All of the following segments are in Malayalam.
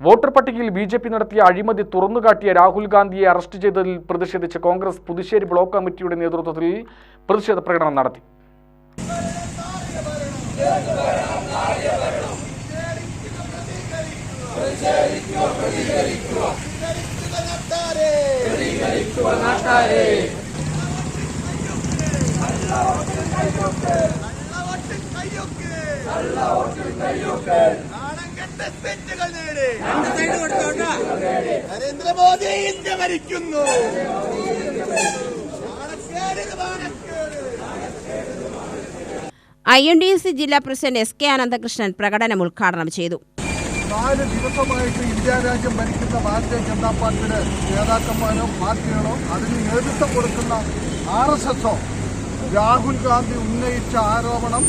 വോട്ടർ പട്ടികയിൽ ബി ജെ പി നടത്തിയ അഴിമതി തുറന്നുകാട്ടിയ രാഹുൽ ഗാന്ധിയെ അറസ്റ്റ് ചെയ്തതിൽ പ്രതിഷേധിച്ച് കോൺഗ്രസ് പുതുശ്ശേരി ബ്ലോക്ക് കമ്മിറ്റിയുടെ നേതൃത്വത്തിൽ പ്രതിഷേധ പ്രകടനം നടത്തി. നാണംകെട്ട തെറ്റുകൾ നേടി. Narendra Modi India ഭരിക്കുന്നു. I N D S C ജില്ലാ പ്രസിഡന്റ് എസ് കെ അനന്തകൃഷ്ണൻ പ്രകടനം ഉദ്ഘാടനം ചെയ്തു. നാല് ദിവസമായിട്ട് ഇന്ത്യ രാജ്യം ഭരിക്കുന്ന ഭാരതീയ ജനതാ പാർട്ടിയുടെ നേതാക്കന്മാരോ പാർട്ടികളോ അതിന് നേതൃത്വം കൊടുക്കുന്ന ആർ എസ് എസോ രാഹുൽ ഗാന്ധി ഉന്നയിച്ച ആരോപണം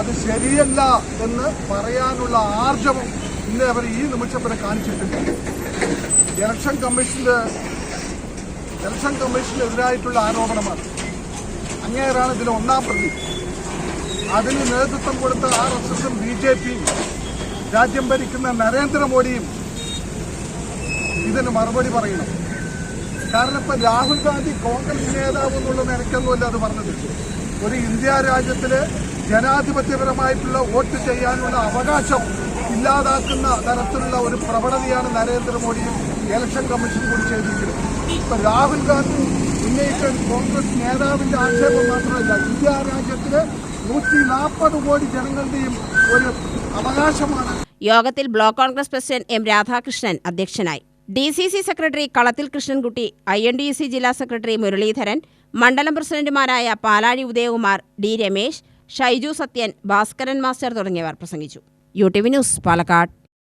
അത് ശരിയല്ല എന്ന് പറയാനുള്ള ആർജവം ഇന്ന് അവർ ഈ നിമിഷം വരെ കാണിച്ചിട്ടില്ല. ഇലക്ഷൻ കമ്മീഷന്റെ ഇലക്ഷൻ കമ്മീഷനെതിരായിട്ടുള്ള ആരോപണമാണ്. അങ്ങേരാണ് ഇതിൽ ഒന്നാം പ്രതി. അതിന് നേതൃത്വം കൊടുത്ത ആർ എസ് എസും ബി ജെ പിയും രാജ്യം ഭരിക്കുന്ന നരേന്ദ്രമോദിയും ഇതിന് മറുപടി പറയണം. കാരണം ഇപ്പൊ രാഹുൽ ഗാന്ധി കോൺഗ്രസ് നേതാവ് എന്നുള്ള നിലയ്ക്കൊന്നുമല്ല അത് പറഞ്ഞത്. ഒരു ഇന്ത്യ രാജ്യത്തിൽ ജനാധിപത്യപരമായിട്ടുള്ള വോട്ട് ചെയ്യാനുള്ള അവകാശം ഇല്ലാതാക്കുന്ന തരത്തിലുള്ള ഒരു പ്രവണതയാണ് നരേന്ദ്രമോദിയും ഇലക്ഷൻ കമ്മീഷൻ കൂടി ചെയ്തിരിക്കുന്നത്. ഇപ്പൊ രാഹുൽ ഗാന്ധി ഉന്നയിച്ച കോൺഗ്രസ് നേതാവിന്റെ ആക്ഷേപം മാത്രമല്ല ഇന്ത്യ രാജ്യത്തിലെ നൂറ്റി നാൽപ്പത് കോടി ജനങ്ങളുടെയും ഒരു അവകാശമാണ്. യോഗത്തിൽ block Congress president M Radhakrishnan അധ്യക്ഷനായി. D C C secretary Kalathil Krishnankutty I N D C ജില്ലാ സെക്രട്ടറി മുരളീധരൻ മണ്ഡലം പ്രസിഡന്റുമാരായ പാലാഴി ഉദയകുമാർ ഡി രമേശ് ഷൈജു സത്യൻ ഭാസ്കരൻ മാസ്റ്റർ തുടങ്ങിയവർ പ്രസംഗിച്ചു. U T V news Palakkad.